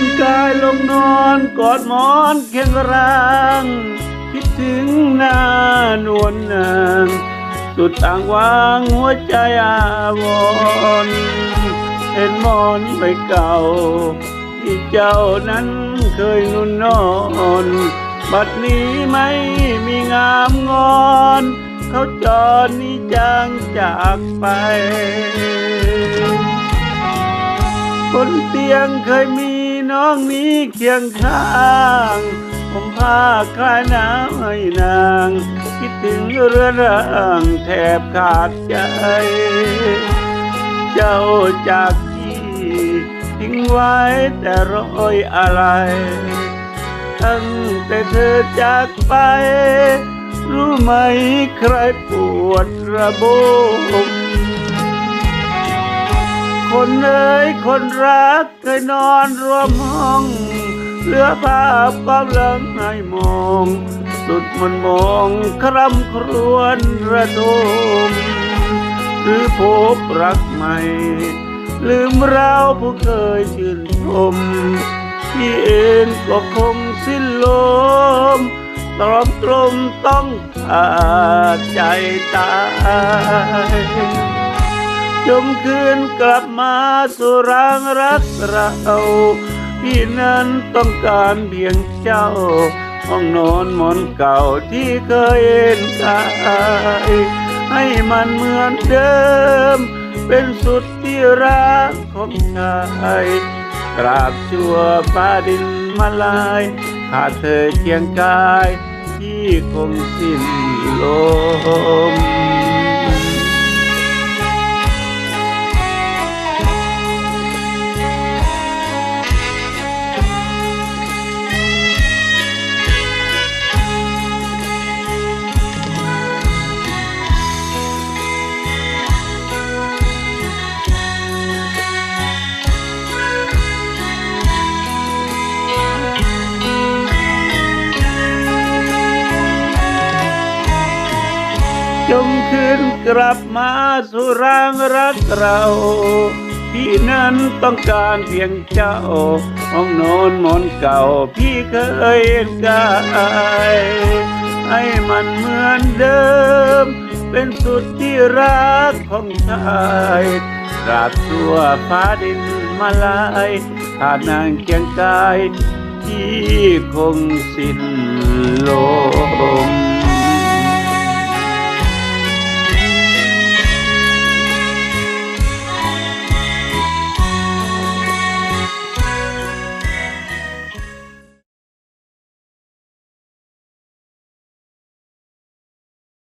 นกายลงนอนกอดหมอนแข็งแรงคิดถึงหน้านวลนางสุดต่างวางหัวใจอาวรณ์เห็นหมอนใบเก่า ที่เจ้านั้นเคยนุ่นนอน บัดนี้ไม่มีงามงอน เขาจอดนี้จางจากไป บนเตียงเคยมี น้องนี้เคียงข้าง ผมผ้าคลายนาวให้นาง คิดถึงเรือร่างแทบขาดใจ เจ้าจากที่ทิ้งไว้แต่รอยอะไรตั้งแต่เธอจากไป รู้ไหมใครปวดระบม คนเอ้ยคนรักเคยนอนรวมห้อง เหลือภาพความหลังให้มอง สุดมันมองคร่ำครวญระดมหรือพบรักใหม่ ลืมเราผู้เคยชื่นชมพี่เองก็คงสิ้นลมตรอมตรมต้องขาดใจตาย จมคืนกลับมาสู่รางรักเราพี่นั้นต้องการเพียงเจ้า ห้องนอนหมอนเก่าที่เคยเห็นกายให้มันเหมือนเดิม เป็นสุดที่รักของชายตราบชั่วฟ้าดินมาลายขาดเธอเคียงกายที่คงสิ้นลม จงคืนกลับมาสู่รางรักเราพี่นั้นต้องการเพียงเจ้าห้องนอนหมอนเก่าพี่เคยเกายให้มันเหมือนเดิม เป็นสุดที่รักของชายตราบชั่วฟ้าดินมาลายขาดนางเคียงกาย ที่คงสิ้นลม